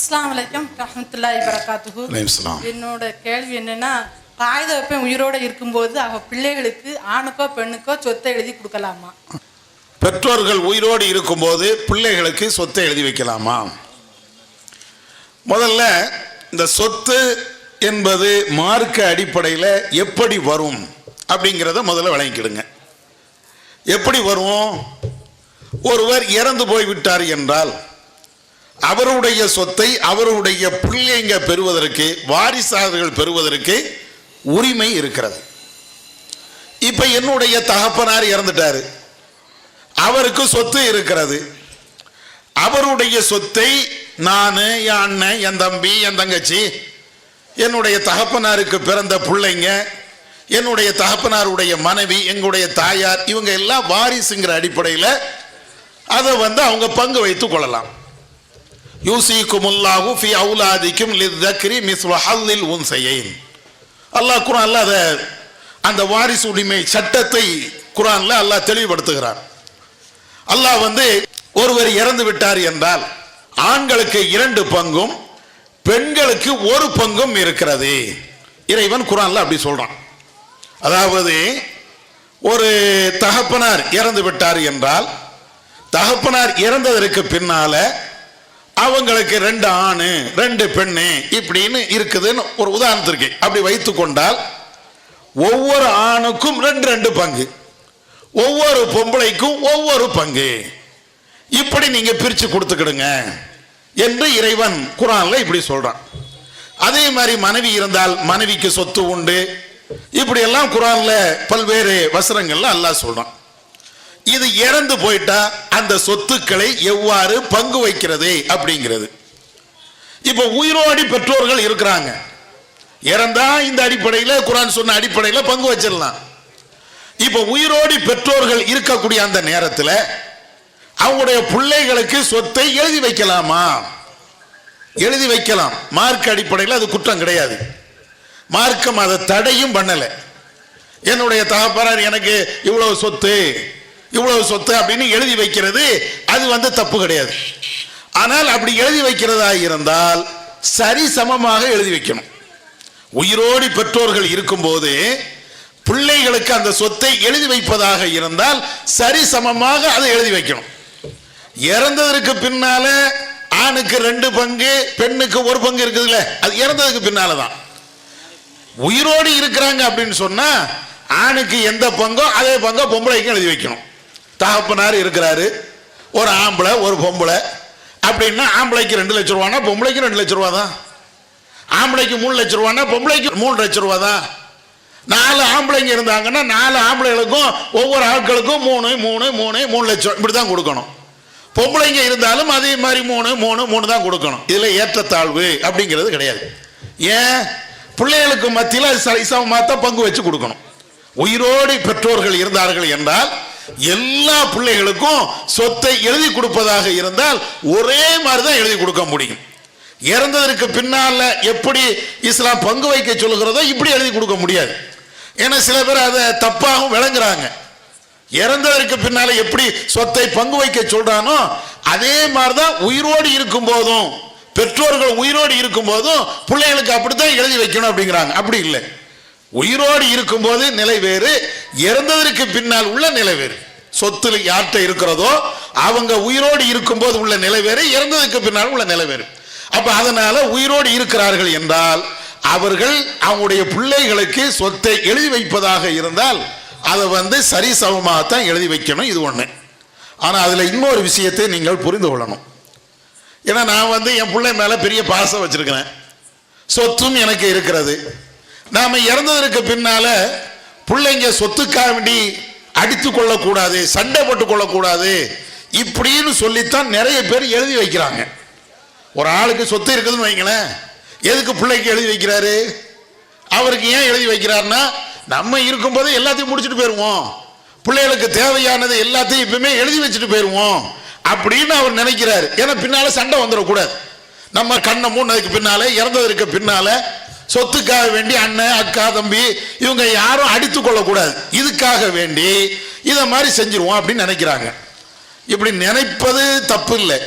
அஸ்ஸலாமு அலைக்கும் ரஹமத்துல்லாஹி வரகாத்துஹு அலைஹிஸ்ஸலாம். என்னோட கேள்வி என்னன்னா காகித வைப்பேன் உயிரோட இருக்கும்போது அவ பிள்ளைகளுக்கு ஆணுக்கோ பெண்ணுக்கோ சொத்தை எழுதி கொடுக்கலாமா? பெற்றோர்கள் உயிரோடு இருக்கும்போது பிள்ளைகளுக்கு சொத்தை எழுதி வைக்கலாமா? முதல்ல இந்த சொத்து என்பது மார்க்க அடிப்படையில் எப்படி வரும் அப்படிங்கிறத முதல்ல விளங்கிக்கிடுங்க. எப்படி வரும்? ஒருவர் இறந்து போய் விட்டார் என்றால் அவருடைய சொத்தை அவருடைய பிள்ளைங்க பெறுவதற்கு வாரிசாளர்கள் பெறுவதற்கு உரிமை இருக்கிறது. இப்ப என்னுடைய தகப்பனார் இறந்துட்டாரு. அவருக்கு சொத்து இருக்கிறது. அவருடைய சொத்தை நான் என் அண்ணன் என் தம்பி என் தங்கச்சி என்னுடைய தகப்பனாருக்கு பிறந்த பிள்ளைங்க என்னுடைய தகப்பனாருடைய மனைவி எங்களுடைய தாயார் இவங்க எல்லாம் வாரிசுங்கிற அடிப்படையில் அதை வந்து அவங்க பங்கு வைத்துக் கொள்ளலாம். யூசிக்குமுல்லாஹு ஃபி அவுலாதிக்கும் லித்தக்ரி மிஸ்வ ஹல்லில் செய்யின் அல்லாஹ் குரான்ல அதை அந்த வாரிசு உரிமை சட்டத்தை குரானில் அல்லாஹ் தெளிவுபடுத்துகிறான். அல்லாஹ் வந்து ஒருவர் இறந்து விட்டார் என்றால் ஆண்களுக்கு இரண்டு பங்கும் பெண்களுக்கு ஒரு பங்கும் இருக்கிறது. இறைவன் குரான்ல அப்படி சொல்றான். அதாவது ஒரு தகப்பனார் இறந்து விட்டார் என்றால் தகப்பனார் இறந்ததற்கு பின்னால அவங்களுக்கு ரெண்டு ஆணு ரெண்டு பெண்ணு இப்படின்னு இருக்குதுன்னு ஒரு உதாரணத்திற்கு அப்படி வைத்து கொண்டால் ஒவ்வொரு ஆணுக்கும் ரெண்டு ரெண்டு பங்கு. ஒவ்வொரு பொம்பளைக்கும் ஒவ்வொரு பங்கு. இப்படி நீங்க பிரிச்சு கொடுத்துக்கிடுங்க என்று இறைவன் குரான்ல இப்படி சொல்றான். அதே மாதிரி மனைவி இருந்தால் மனைவிக்கு சொத்து உண்டு. இப்படி எல்லாம் குரான்ல பல்வேறு வசனங்கள்ல அல்லாஹ் சொல்றான். இது இறந்து போயிட்டா அந்த சொத்துக்களை எவ்வாறு பங்கு வைக்கிறது அப்படிங்கிறது. இப்ப உயிரோடி பெற்றோர்கள் இருக்கிறாங்க. இறந்தா இந்த அடிப்படையில் குரான் சொன்ன அடிப்படையில் பங்கு வச்சிடலாம். இப்ப உயிரோடி பெற்றோர்கள் இருக்கக்கூடிய அந்த நேரத்தில் அவங்களுடைய பிள்ளைகளுக்கு சொத்தை எழுதி வைக்கலாமா? எழுதி வைக்கலாம். மார்க் அடிப்படையில் அது குற்றம் கிடையாது. மார்க்கம் அதை தடையும் பண்ணலை. என்னுடைய தகப்பனார் எனக்கு இவ்வளவு சொத்து. இவ்வளவு சொத்து அப்படின்னு எழுதி வைக்கிறது அது வந்து தப்பு கிடையாது. ஆனால் அப்படி எழுதி வைக்கிறதா இருந்தால் சரி சமமாக எழுதி வைக்கணும். உயிரோடி பெற்றோர்கள் இருக்கும்போது பிள்ளைகளுக்கு அந்த சொத்தை எழுதி வைப்பதாக இருந்தால் சரி சமமாக அதை எழுதி வைக்கணும். இறந்ததற்கு பின்னால ஆணுக்கு ரெண்டு பங்கு பெண்ணுக்கு ஒரு பங்கு இருக்குதுல்ல அது இறந்ததுக்கு பின்னால தான். உயிரோடு இருக்கிறாங்க அப்படின்னு சொன்னா ஆணுக்கு எந்த பங்கோ அதே பங்கோ பொம்பளைக்கும் எழுதி வைக்கணும். தகப்பனார் இருக்கிறாரு. ஒரு ஆம்பளை ஒரு பொம்பளை. அப்படின்னா ஆம்பளைக்கு ரெண்டு லட்ச ரூபானா பொம்பளைக்கு ரெண்டு லட்ச ரூபா தான் ஆம்பளைக்கு மூணு லட்ச ரூபானா பொம்பளைக்கு மூணு லட்ச ரூபா தான் நாலு ஆம்பளைங்க இருந்தாங்கன்னா நாலு ஆம்பளைகளுக்கும் ஒவ்வொரு ஆட்களுக்கும் மூணு மூணு மூணு மூணு லட்சம் இப்படி தான் கொடுக்கணும். பொம்பளைங்க இருந்தாலும் அதே மாதிரி மூணு மூணு மூணு தான் கொடுக்கணும். இதில் ஏற்றத்தாழ்வு அப்படிங்கிறது கிடையாது. ஏன்? பிள்ளைகளுக்கு மத்தியில் சரிசமமாக தான் பங்கு வச்சு கொடுக்கணும். உயிரோடு பெற்றோர்கள் இருந்தார்கள் என்றால் எல்லா பிள்ளைகளுக்கும் சொத்தை எழுதி கொடுப்பதாக இருந்தால் ஒரே மாதிரி தான் எழுதி கொடுக்க முடியும். இறந்ததற்கு பின்னால் எப்படி இஸ்லாம் பங்கு வைக்க சொல்லுகிறதோ இப்படி எழுதி கொடுக்க முடியாது. ஏன்னா சில பேர் அதை தப்பாகவும் விளங்குறாங்க. இறந்ததற்கு பின்னால எப்படி சொத்தை பங்கு வைக்க சொல்றானோ அதே மாதிரி தான் உயிரோடு இருக்கும் போதும் பெற்றோர்கள் உயிரோடு இருக்கும் போதும் பிள்ளைகளுக்கு அப்படித்தான் எழுதி வைக்கணும் அப்படிங்கிறாங்க. அப்படி இல்லை. உயிரோடு இருக்கும்போது நிலை வேறு இறந்ததற்கு பின்னால் உள்ள நிலை வேறு. சொத்துல யார்கிட்ட இருக்கிறதோ அவங்க உயிரோடு இருக்கும்போது உள்ள நிலை வேறு இறந்ததுக்கு பின்னால் உள்ள நிலை வேறு. அப்ப அதனால உயிரோடு இருக்கிறார்கள் என்றால் அவர்கள் அவங்களுடைய பிள்ளைகளுக்கு சொத்தை எழுதி வைப்பதாக இருந்தால் அதை வந்து சரிசமமாகத்தான் எழுதி வைக்கணும் இது ஒன்று ஆனால் அதில் இன்னொரு விஷயத்தை நீங்கள் புரிந்து கொள்ளணும். ஏன்னா நான் வந்து என் பிள்ளை மேலே பெரிய பாசம் வச்சுருக்கிறேன். சொத்தும் எனக்கு இருக்கிறது. நாம இறந்ததற்கு பின்னால பிள்ளைங்க சொத்துக்காக வேண்டி அடித்து கொள்ளக்கூடாது சண்டை போட்டு கொள்ளக்கூடாது இப்படின்னு சொல்லித்தான் நிறைய பேர் எழுதி வைக்கிறாங்க. ஒரு ஆளுக்கு சொத்து இருக்குதுன்னு வைங்களேன் எதுக்கு பிள்ளைக்கு எழுதி வைக்கிறாரு? அவருக்கு ஏன் எழுதி வைக்கிறாருன்னா நம்ம இருக்கும்போது எல்லாத்தையும் முடிச்சுட்டு போயிடுவோம் பிள்ளைகளுக்கு தேவையானது எல்லாத்தையும் இப்பவுமே எழுதி வச்சுட்டு போயிடுவோம் அப்படின்னு அவர் நினைக்கிறாரு. ஏன்னா பின்னால சண்டை வந்துடக்கூடாது. நம்ம கண்ணை மூணதுக்கு பின்னால இறந்ததற்கு பின்னால சொத்துக்காக வேண்டி அண்ணன் அக்கா தம்பி இவங்க யாரும் அடித்து கொள்ளக்கூடாது. இதுக்காக வேண்டி இதை மாதிரி செஞ்சிருவோம் அப்படின்னு நினைக்கிறாங்க. இப்படி நினைப்பது தப்பு இல்லை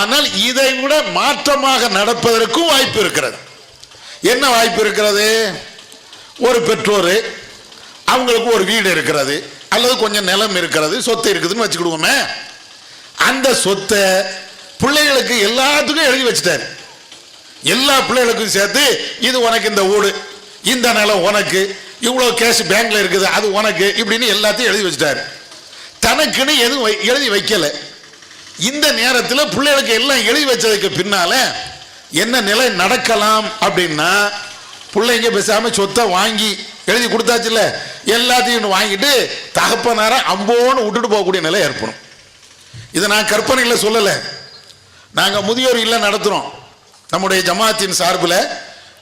ஆனால் இதை விட மாற்றமாக நடப்பதற்கும் வாய்ப்பு இருக்கிறது. என்ன வாய்ப்பு இருக்கிறது? ஒரு பெற்றோர் அவங்களுக்கு ஒரு வீடு இருக்கிறது அல்லது கொஞ்சம் நிலம் இருக்கிறது சொத்து இருக்குதுன்னு வச்சுக்கிடுவோமே. அந்த சொத்தை பிள்ளைகளுக்கு எல்லாத்துக்கும் எழுதி வச்சுட்டாரு. எல்லா பிள்ளைகளுக்கும் சேர்த்து இது உனக்கு இந்த வீடு இந்த நிலம் உனக்கு இவ்வளோ கேஷ் பேங்க்ல இருக்குது அது உனக்கு இப்படின்னு எல்லாத்தையும் எழுதி வச்சுட்டாரு. தனக்குன்னு எதுவும் வை- எழுதி வைக்கல. இந்த நேரத்தில் பிள்ளைகளுக்கு எல்லாம் எழுதி வச்சதுக்கு பின்னால என்ன நிலை நடக்கலாம் அப்படின்னா பிள்ளைங்க பேசாம சொத்தை வாங்கி எழுதி கொடுத்தாச்சுல்ல எல்லாத்தையும் வாங்கிட்டு தகப்பனார அம்போன்னு விட்டுட்டு போகக்கூடிய நிலை ஏற்படும். இதை நான் கற்பனையில் சொல்லலை. நாங்கள் முதியோர் இல்லை நடத்துகிறோம் நம்முடைய ஜமாத்தின் சார்பில்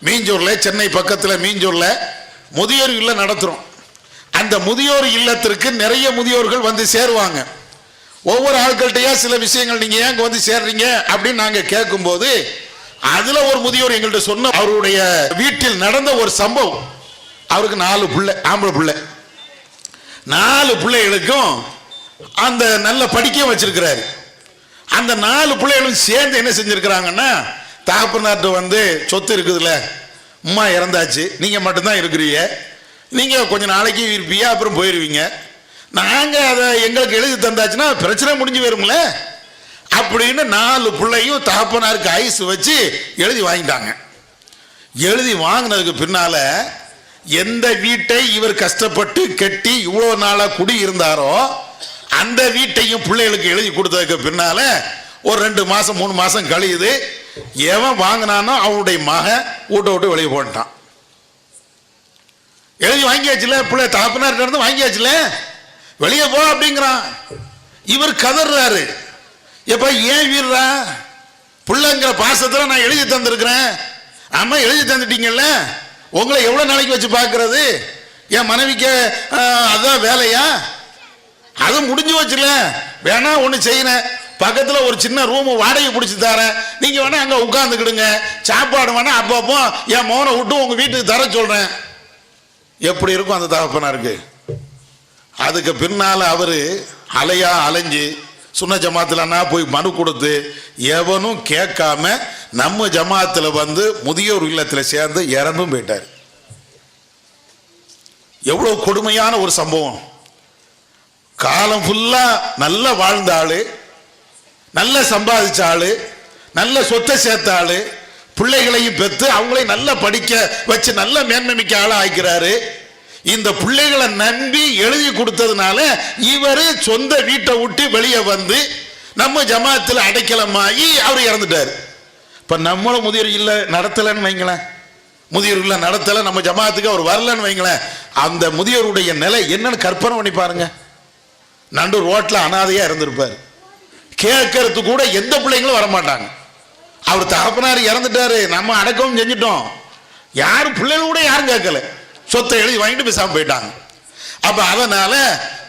மீஞ்சூரில் சென்னை பக்கத்தில் மீஞ்சூரில் முதியோர் இல்லம் நடத்துகிறோம் அந்த முதியோர் இல்லத்திற்கு நிறைய முதியோர்கள் வந்து சேருவாங்க. ஒவ்வொரு ஆட்கள்கிட்டயா சில விஷயங்கள் நீங்கள் ஏன் வந்து சேர்றீங்க அப்படின்னு நாங்கள் கேட்கும்போது அதில் ஒரு முதியோர் எங்கள்கிட்ட சொன்ன அவருடைய வீட்டில் நடந்த ஒரு சம்பவம். அவருக்கு நாலு பிள்ளை ஆம்பளை பிள்ளை. நாலு பிள்ளைகளுக்கும் அந்த நல்ல படிக்க வச்சிருக்கிறாரு. அந்த நாலு பிள்ளைகளும் சேர்ந்து என்ன செஞ்சிருக்கிறாங்கன்னா தகப்பனார்ட்ட வந்து சொத்து இருக்குதுல்ல அம்மா இறந்தாச்சு நீங்கள் மட்டும்தான் இருக்கிறீங்க. நீங்கள் கொஞ்சம் நாளைக்கு இருப்பீங்க அப்புறம் போயிடுவீங்க நாங்கள் அதை எங்களுக்கு எழுதி தந்தாச்சுன்னா பிரச்சனை முடிஞ்சு வரும்ல அப்படின்னு நாலு பிள்ளையும் தகப்பனாருக்கு ஐஸ் வச்சு எழுதி வாங்கிட்டாங்க. எழுதி வாங்கினதுக்கு பின்னால் எந்த வீட்டை இவர் கஷ்டப்பட்டு கட்டி இவ்வளோ நாளாக குடி இருந்தாரோ அந்த வீட்டையும் பிள்ளைகளுக்கு எழுதி கொடுத்ததுக்கு பின்னால் ஒரு ரெண்டு மாதம் மூணு மாதம் கழியுது. எவன் வாங்கினானோ அவனுடைய மகன் வீட்டை விட்டு வெளியே போட்டான் எழுதி வாங்கியாச்சுல? பிள்ளை தகப்பனார்ட்ட நடந்து வாங்கியாச்சுல? வெளியே போ அப்படிங்கிறான். இவர் கதறாரு எப்ப ஏன் வீடுறா பிள்ளைங்கிற பாசத்தில் நான் எழுதி தந்திருக்கிறேன். அம்மா எழுதி தந்துட்டீங்கல்ல? உங்களை எவ்வளோ நாளைக்கு வச்சு பார்க்கறது? என் மனைவிக்கு ஆஹ், வேலையா? அது முடிஞ்சு வச்சுல. வேணா ஒன்று செய்யறேன். பக்கத்தில் ஒரு சின்ன ரூம் வாடகை பிடிச்சி தரேன். நீங்க வேணா அங்க உட்காந்துக்கிடுங்க சாப்பாடு வேணா அப்பப்போ என் மோனை விட்டு உங்க வீட்டுக்கு தர சொல்றேன். எப்படி இருக்கும் அந்த தகப்பனாருக்கு? அதுக்கு பின்னால அவரு அலையா அலைஞ்சு சுன்ன ஜமாத்துலன்னா போய் மனு கொடுத்து எவனும் கேட்காம நம்ம ஜமாத்தில் வந்து முதியோர் இல்லத்தில் சேர்ந்து இறந்தும் போயிட்டார். எவ்வளோ கொடுமையான ஒரு சம்பவம். காலம் ஃபுல்லாக நல்லா வாழ்ந்த ஆள். நல்ல சம்பாதிச்ச ஆளு நல்ல சொத்தை சேர்த்த ஆளு பிள்ளைகளையும் பெற்று அவங்களையும் நல்லா படிக்க வச்சு நல்ல மேன்மை மிக்க ஆளா ஆக்கிறாரு. இந்த பிள்ளைகளை நம்பி எழுதி கொடுத்ததுனால இவர் சொந்த வீட்டை விட்டு வெளியே வந்து நம்ம ஜமாத்தில் அடைக்கலமாகி அவர் இறந்துட்டாரு. இப்போ நம்மளும் முதியோர் இல்லை நடத்தலைன்னு வைங்களேன். முதியோர் இல்லை நடத்தலை நம்ம ஜமாத்துக்கு அவர் வரலன்னு வைங்களேன். அந்த முதியோருடைய நிலை என்னன்னு கற்பனை பண்ணி பாருங்க. நண்டு ரோட்டில் அனாதையாக இருந்திருப்பார். கேட்கறது கூட எந்த பிள்ளைங்களும் வரமாட்டாங்க. அவர் தகப்பனார் இறந்துட்டாரு. நம்ம அடக்கம் செஞ்சிட்டோம். யாரும் பிள்ளைகள் கூட யாரும் கேட்கல. சொத்தை எழுதி வாங்கிட்டு பேசாமல் போயிட்டாங்க. அப்ப அதனால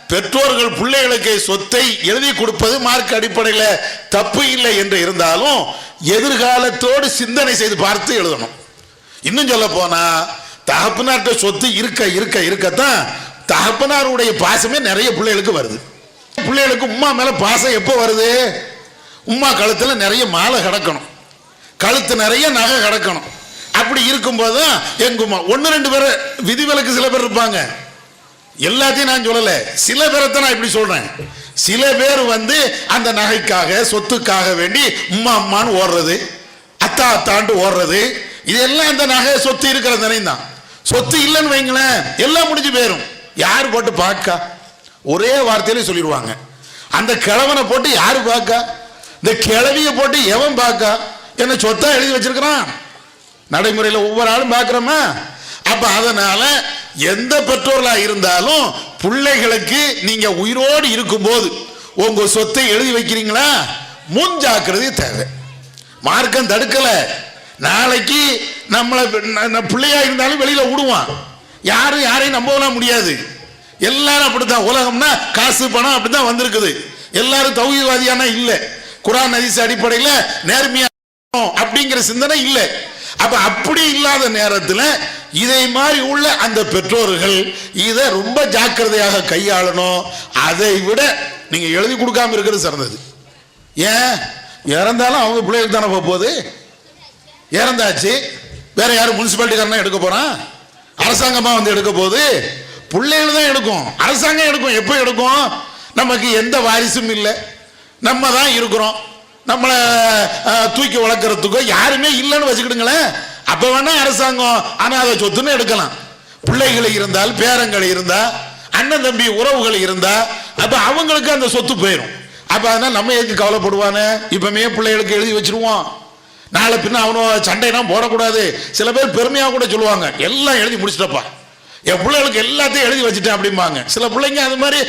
பெற்றோர்கள் பிள்ளைகளுக்கு சொத்தை எழுதி கொடுப்பது மார்க் அடிப்படையில் தப்பு இல்லை என்று இருந்தாலும் எதிர்காலத்தோடு சிந்தனை செய்து பார்த்து எழுதணும். இன்னும் சொல்ல போனா தகப்பனார்கிட்ட சொத்து இருக்க இருக்க இருக்கத்தான் தகப்பனாருடைய பாசமே நிறைய பிள்ளைகளுக்கு வருது. பிள்ளைகளுக்கு உம்மா மேல பாசம் எப்போ வருது? உம்மா கழுத்துல நிறைய மாலை கிடக்கணும். கழுத்து நிறைய நகை கிடக்கணும். அப்படி இருக்கும்போது தான் எங்குமா? உம்மா ஒன்று ரெண்டு பேர் விதிவிலக்கு சில பேர் இருப்பாங்க. எல்லாத்தையும் நான் சொல்லலை. சில பேரை நான் இப்படி சொல்கிறேன் சில பேர் வந்து அந்த நகைக்காக சொத்துக்காக வேண்டி உம்மா அம்மான்னு ஓடுறது அத்தா அத்தாண்டு ஓடுறது. இதெல்லாம் அந்த நகை சொத்து இருக்கிற நிலையம் தான். சொத்து இல்லைன்னு வைங்களேன் எல்லாம் முடிஞ்சு போயிடும் யார் போட்டு பார்க்கா ஒரே வார்த்தையிலே சொல்லிடுவாங்க. அந்த கிழவனை போட்டு யாரு பார்க்கா? இந்த கிழவிய போட்டு எவன் பார்க்கா? என்ன சொத்தா எழுதி வச்சிருக்கிறான்? நடைமுறையில் ஒவ்வொரு ஆளும் பார்க்குறோமா? அப்ப அதனால எந்த பெற்றோர்களா இருந்தாலும் பிள்ளைகளுக்கு நீங்க உயிரோடு இருக்கும்போது உங்க சொத்தை எழுதி வைக்கிறீங்களா? முன் ஜாக்கிரதை தேவை. மார்க்கம் தடுக்கல. நாளைக்கு நம்மளை ந- பிள்ளையா இருந்தாலும் வெளியில விடுவான். யாரும் யாரையும் நம்பலாம் முடியாது. எல்லாரும் அப்படித்தான். உலகம்னா காசு பணம் அப்படித்தான் வந்திருக்குது. எல்லாரும் தௌகிவாதியான இல்லை. குரான் அதிச அடிப்படையில் நேர்மையா அப்படிங்கிற சிந்தனை இல்லை. அப்ப அப்படி இல்லாத நேரத்தில் இதை மாதிரி உள்ள அந்த பெற்றோர்கள் இதை ரொம்ப ஜாக்கிரதையாக கையாளணும். அதை விட நீங்க எழுதி கொடுக்காம இருக்கிறது சிறந்தது. ஏன்? இறந்தாலும் அவங்க பிள்ளைகளுக்கு தானே போக போகுது? இறந்தாச்சு. வேற யாரும் முனிசிபாலிட்டிக்காரனா எடுக்க போறான்? அரசாங்கமா வந்து எடுக்க போகுது? பிள்ளைகள் தான் எடுக்கும். அரசாங்கம் எடுக்கும். எப்போ எடுக்கும்? நமக்கு எந்த வாரிசும் இல்லை. நம்ம தான் இருக்கிறோம். நம்மளை தூக்கி வளர்க்குறதுக்கோ யாருமே இல்லைன்னு வச்சுக்கிடுங்களேன். அப்போ வேணா அரசாங்கம் ஆனால் அதை சொத்துன்னு எடுக்கலாம். பிள்ளைகள் இருந்தால் பேரங்கள் இருந்தால் அண்ணன் தம்பி உறவுகள் இருந்தால் அப்போ அவங்களுக்கு அந்த சொத்து போயிடும் அப்போ அதனால் நம்ம எதுக்கு கவலைப்படுவானு? இப்போமே பிள்ளைகளுக்கு எழுதி வச்சுருவோம். நாளை பின்ன அவனும் சண்டைனா போடக்கூடாது. சில பேர் பெருமையாக கூட சொல்லுவாங்க. எல்லாம் எழுதி முடிச்சிட்டப்பா. என் பிள்ளைகளுக்கு எல்லாத்தையும் எழுதி வச்சுட்டேன் அப்படிம்பாங்க. சில பிள்ளைங்க அது மாதிரி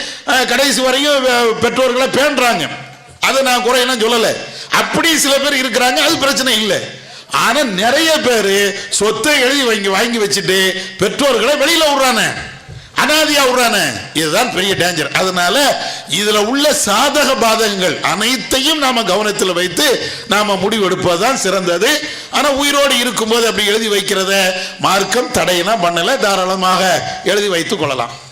கடைசி வரையும் பெற்றோர்களை பேண்டுறாங்க. அதை நான் குறையெல்லாம் சொல்லலை. அப்படி சில பேர் இருக்கிறாங்க அது பிரச்சனை இல்லை. ஆனால் நிறைய பேர் சொத்தை எழுதி வாங்கி வாங்கி வச்சுட்டு பெற்றோர்களை வெளியில் விடுறானே. அனாதியா விடுறானே. இதுதான் பெரிய டேஞ்சர் அதனால இதுல உள்ள சாதக பாதகங்கள் அனைத்தையும் நாம கவனத்தில் வைத்து நாம முடிவெடுப்பதுதான் சிறந்தது. ஆனா உயிரோடு இருக்கும்போது அப்படி எழுதி வைக்கிறத மார்க்கம் தடையெல்லாம் பண்ணல. தாராளமாக எழுதி வைத்துக் கொள்ளலாம்.